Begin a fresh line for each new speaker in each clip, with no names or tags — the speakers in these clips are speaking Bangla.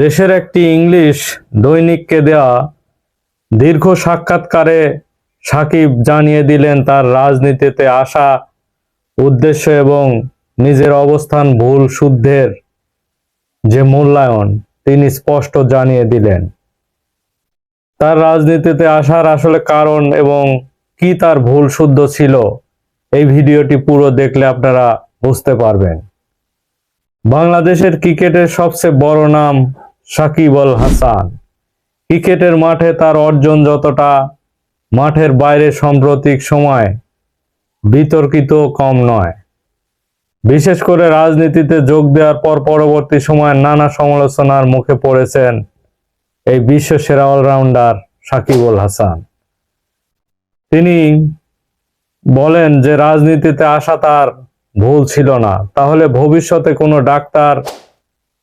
দেশের একটি ইংলিশ দৈনিককে দেয়া দীর্ঘ সাক্ষাৎকারে সাকিব জানিয়ে দিলেন তার রাজনীতিতে আসা উদ্দেশ্য এবং নিজের অবস্থান ভুল শুদ্ধের যে মূল্যায়ন তিনি স্পষ্ট জানিয়ে দিলেন। তার রাজনীতিতে আসার আসলে কারণ এবং কি তার ভুল শুদ্ধ ছিল এই ভিডিওটি পুরো দেখলে আপনারা বুঝতে পারবেন। বাংলাদেশের ক্রিকেটের সবচেয়ে বড় নাম সাকিব আল হাসান। ক্রিকেটের মাঠে তার অর্জন যতটা মাঠের বাইরে সাম্প্রতিক সময় বিতর্কিত কম নয়। বিশেষ করে রাজনীতিতে যোগ দেওয়ার পর পরবর্তী সময়ে নানা সমালোচনার মুখে পড়েছেন এই বিশ্ব সেরা অলরাউন্ডার সাকিবুল হাসান। তিনি বলেন যে রাজনীতিতে আসা তার ভুল ছিল না। তাহলে ভবিষ্যতে কোনো ডাক্তার,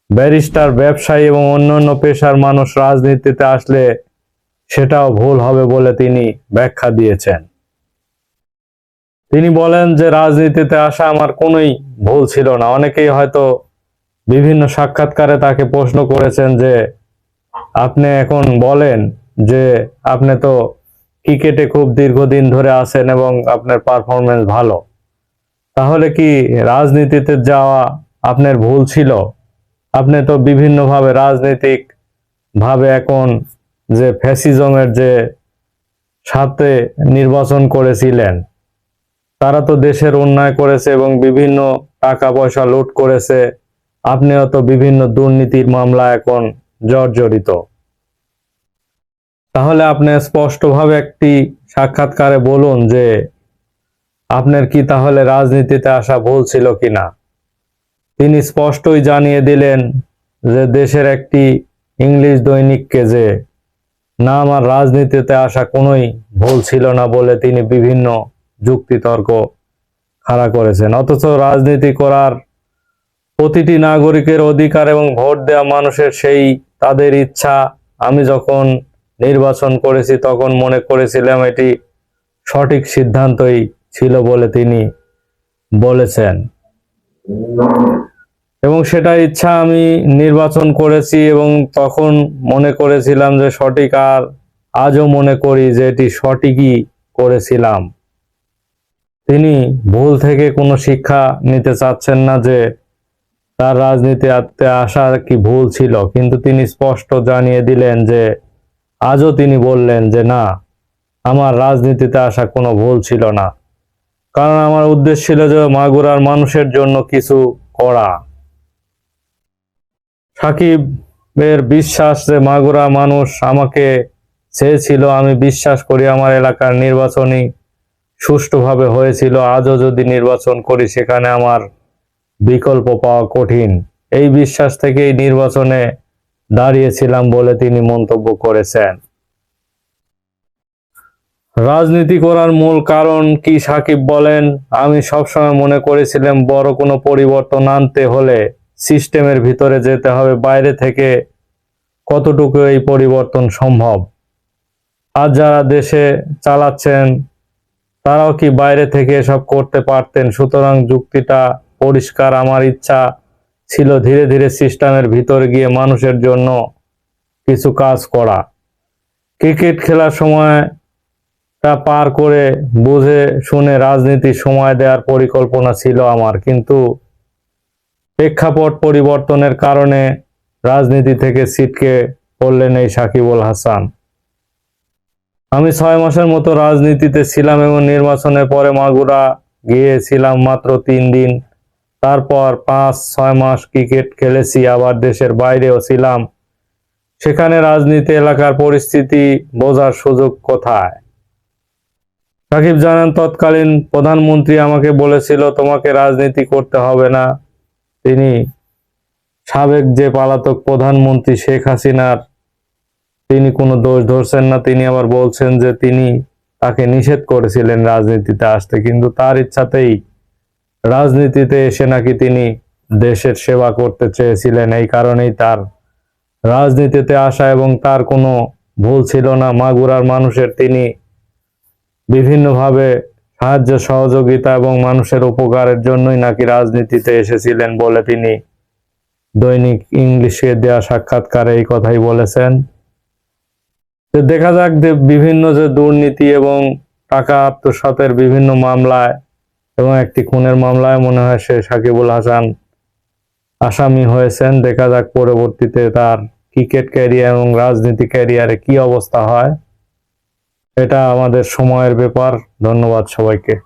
ব্যারিস্টার, ব্যবসায়ী এবং অন্যান্য পেশার মানুষ রাজনীতিতে আসলে সেটাও ভুল হবে বলে তিনি ব্যাখ্যা দিয়েছেন। তিনি বলেন যে রাজনীতিতে আসা আমার কোনোই ভুল ছিল না। অনেকেই হয়তো বিভিন্ন সাক্ষাৎকারে তাকে প্রশ্ন করেছেন যে, আপনি এখন বলেন যে আপনি তো ক্রিকেটে খুব দীর্ঘদিন ধরে আছেন এবং আপনার পারফরমেন্স ভালো। তাহলে কি রাজনীতিতে যাওয়া আপনার ভুল ছিল? আপনি তো বিভিন্নভাবে রাজনৈতিক ভাবে এখন যে ফ্যাসিজমের যে সাথে নির্বাচন করেছিলেন, তারা তো দেশের অন্যায় করেছে এবং বিভিন্ন টাকা পয়সা লুট করেছে। আপনিও তো বিভিন্ন দুর্নীতির মামলা এখন জর্জরিত। তাহলে আপনি স্পষ্টভাবে একটি সাক্ষাৎকারে বলুন যে আপনার কি তাহলে রাজনীতিতে আসা ভুল ছিল কিনা? তিনি স্পষ্টই জানিয়ে দিলেন যে দেশের একটি ইংলিশ দৈনিককে যে না আমার রাজনীতিতে আসা কোনোই ভুল ছিল না বলে তিনি বিভিন্ন যুক্তিতর্ক খাড়া করেছেন। অথচ রাজনীতি করার প্রতিটি নাগরিকের অধিকার এবং ভোট দেওয়া মানুষের সেই তাদের ইচ্ছা আমি যখন নির্বাচন করেছি তখন মনে করেছিলাম এটি সঠিক সিদ্ধান্তই ছিল বলে তিনি বলেছেন। এবং সেটা ইচ্ছা আমি নির্বাচন করেছি এবং তখন মনে করেছিলাম যে সঠিক আর আজও মনে করি যে এটি সঠিকই করেছিলাম। তিনি ভুল থেকে কোনো শিক্ষা নিতে চাচ্ছেন না যে তার রাজনীতি আত্মে আসা কি ভুল ছিল, কিন্তু তিনি স্পষ্ট জানিয়ে দিলেন যে আজও তিনি বললেন যে না, আমার রাজনীতিতে আসা কোনো ভুল ছিল না। কারণ আমার উদ্দেশ্য ছিল যে মাগুরার মানুষের জন্য কিছু করা। সাকিবের বিশ্বাস যে মাগুরা মানুষ আমাকে চেয়েছিল, আমি বিশ্বাস করি আমার এলাকার নির্বাচনী সুষ্ঠুভাবে হয়েছিল। আজও যদি নির্বাচন করি, সেখানে আমার বিকল্প পাওয়া কঠিন। এই বিশ্বাস থেকেই নির্বাচনে দাঁড়িয়েছিলাম বলে তিনি মন্তব্য করেছেন। রাজনীতি করার মূল কারণ কি সাকিব বলেন? আমি সবসময় মনে করেছিলাম বড় কোনো পরিবর্তন আনতে হলে সিস্টেমের ভিতরে যেতে হবে, বাইরে থেকে কতটুকু এই পরিবর্তন সম্ভব? আর যারা দেশে চালাচ্ছেন, তারাও কি বাইরে থেকে এসব করতে পারতেন? সুতরাং যুক্তিটা পরিষ্কার আমার ইচ্ছা ছিল ধীরে ধীরে সিস্টেমের ভিতরে গিয়ে মানুষের জন্য কিছু কাজ করা। ক্রিকেট খেলার সময়টা পার করে বুঝে শুনে রাজনীতি সময় দেওয়ার পরিকল্পনা ছিল আমার। কিন্তু প্রেক্ষাপট পরিবর্তনের কারণে রাজনীতি থেকে ছিটকে পড়লেন এই সাকিবুল হাসান। আমি ছয় মাসের মতো রাজনীতিতে ছিলাম এবং নির্বাচনের পরে মাগুরা গিয়েছিলাম মাত্র তিন দিন। তারপর পাঁচ, ছয় মাস ক্রিকেট খেলেছি, আবার দেশের বাইরেও ছিলাম। সেখানে রাজনীতি এলাকার পরিস্থিতি বোঝার সুযোগ কোথায়? সাকিব জানান, তৎকালীন প্রধানমন্ত্রী আমাকে বলেছিল, তোমাকে রাজনীতি করতে হবে না। তিনি সাবেক যে পলাতক প্রধানমন্ত্রী শেখ হাসিনার, তিনি কোনো দোষ ধরছেন না। তিনি আবার বলছেন যে তিনি তাকে নিষেধ করেছিলেন রাজনীতিতে আসতে। কিন্তু তার ইচ্ছাতেই রাজনীতিতে এসে নাকি তিনি দেশের সেবা করতে চেয়েছিলেন। এই কারণেই তার রাজনীতিতে আসা এবং তার কোনো ভুল ছিল না। মাগুরার মানুষের তিনি বিভিন্নভাবে সাহায্য, সহযোগিতা এবং মানুষের উপকারের জন্যই নাকি রাজনীতিতে এসেছিলেন বলে তিনি দৈনিক ইংলিশে দেওয়া সাক্ষাৎকারে এই কথাই বলেছেন। দেখা যাক যে বিভিন্ন যে দুর্নীতি এবং টাকা আত্মসাতের বিভিন্ন মামলায় এবং একটি খুনের মামলায় মনে হয় সে সাকিবুল হাসান আসামি হয়েছেন। দেখা যাক পরবর্তীতে তার ক্রিকেট ক্যারিয়ার এবং রাজনীতি ক্যারিয়ারে কি অবস্থা হয়। এটা আমাদের সময়ের ব্যাপার। ধন্যবাদ সবাইকে।